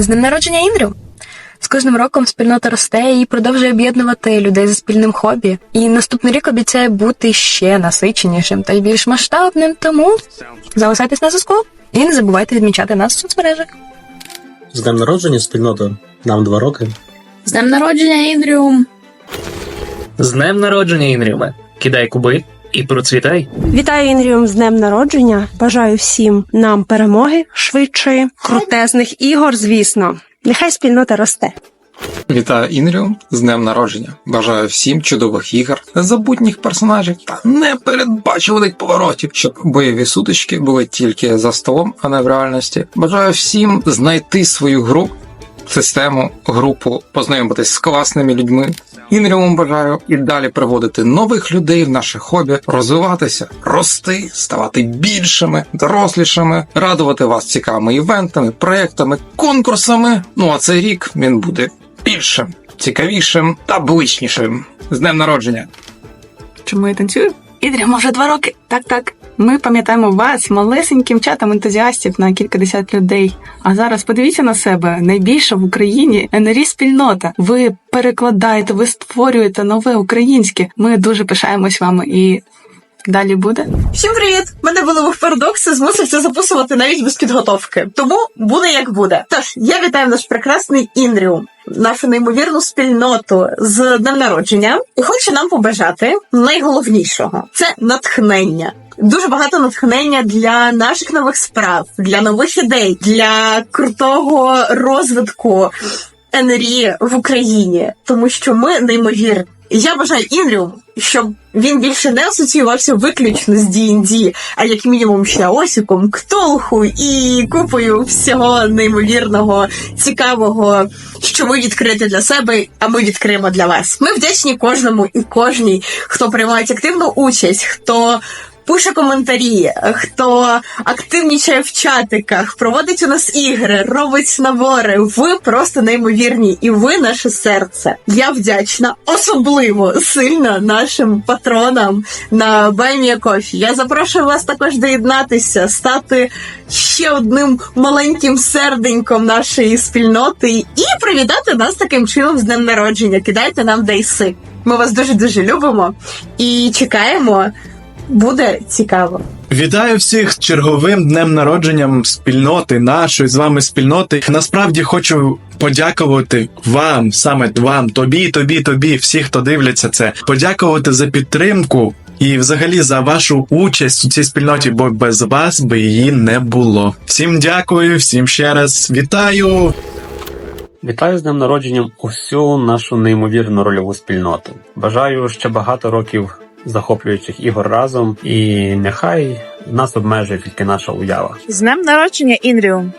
З днем народження Індрю! З кожним роком спільнота росте і продовжує об'єднувати людей за спільним хобі. І наступний рік обіцяє бути ще насиченішим та й більш масштабним. Тому залишайтесь на зв'язку і не забувайте відмічати нас в соцмережах. З днем народження спільноти. Нам два роки. З днем народження, Індріум! З днем народження, Інріуме! Кидай куби і процвітай! Вітаю Інріум з днем народження. Бажаю всім нам перемоги швидшої, крутезних ігор, звісно. Нехай спільнота росте. Вітаю Інріум з днем народження. Бажаю всім чудових ігор, незабутніх персонажів та непередбачуваних поворотів, щоб бойові сутички були тільки за столом, а не в реальності. Бажаю всім знайти свою гру, систему, групу, познайомитись з класними людьми. Інріуму бажаю і далі приводити нових людей в наше хобі, розвиватися, рости, ставати більшими, дорослішими, радувати вас цікавими івентами, проектами, конкурсами. Ну а цей рік він буде більшим, цікавішим та бличнішим. З днем народження! Чому я танцюю? Ідрям вже два роки. Так, так. Ми пам'ятаємо вас малесеньким чатом ентузіастів на кількадесят людей. А зараз подивіться на себе найбільша в Україні НРІ спільнота. Ви перекладаєте, ви створюєте нове українське. Ми дуже пишаємось вами і далі буде. Всім привіт! Мене були в парадокси, змусив це записувати навіть без підготовки. Тому буде як буде. Тож я вітаю наш прекрасний Інріум, нашу неймовірну спільноту з днем народження, і хочу нам побажати найголовнішого це натхнення. Дуже багато натхнення для наших нових справ, для нових ідей, для крутого розвитку НРІ в Україні, тому що ми неймовірні. Я бажаю Інріум, щоб він більше не асоціювався виключно з D&D, а як мінімум ще Осіком, Ктолху і купою всього неймовірного, цікавого, що ви відкрите для себе, а ми відкриємо для вас. Ми вдячні кожному і кожній, хто приймає активну участь, хто пише коментарі, хто активнічає в чатиках, проводить у нас ігри, робить набори. Ви просто неймовірні, і ви наше серце. Я вдячна особливо сильно нашим патронам на Баймія Кофі. Я запрошую вас також доєднатися, стати ще одним маленьким серденьком нашої спільноти і привітати нас таким чином з днем народження. Кидайте нам дейси. Ми вас дуже дуже любимо і чекаємо. Буде цікаво. Вітаю всіх з черговим днем народженням спільноти, нашої з вами спільноти. Насправді хочу подякувати вам, саме вам, тобі, тобі, тобі, всі, хто дивляться це, подякувати за підтримку і взагалі за вашу участь у цій спільноті, бо без вас би її не було. Всім дякую, всім ще раз вітаю. Вітаю з днем народженням усю нашу неймовірну рольову спільноту. Бажаю ще багато років захоплюючих ігор разом, і нехай нас обмежує тільки наша уява. З днем народження, Інріум!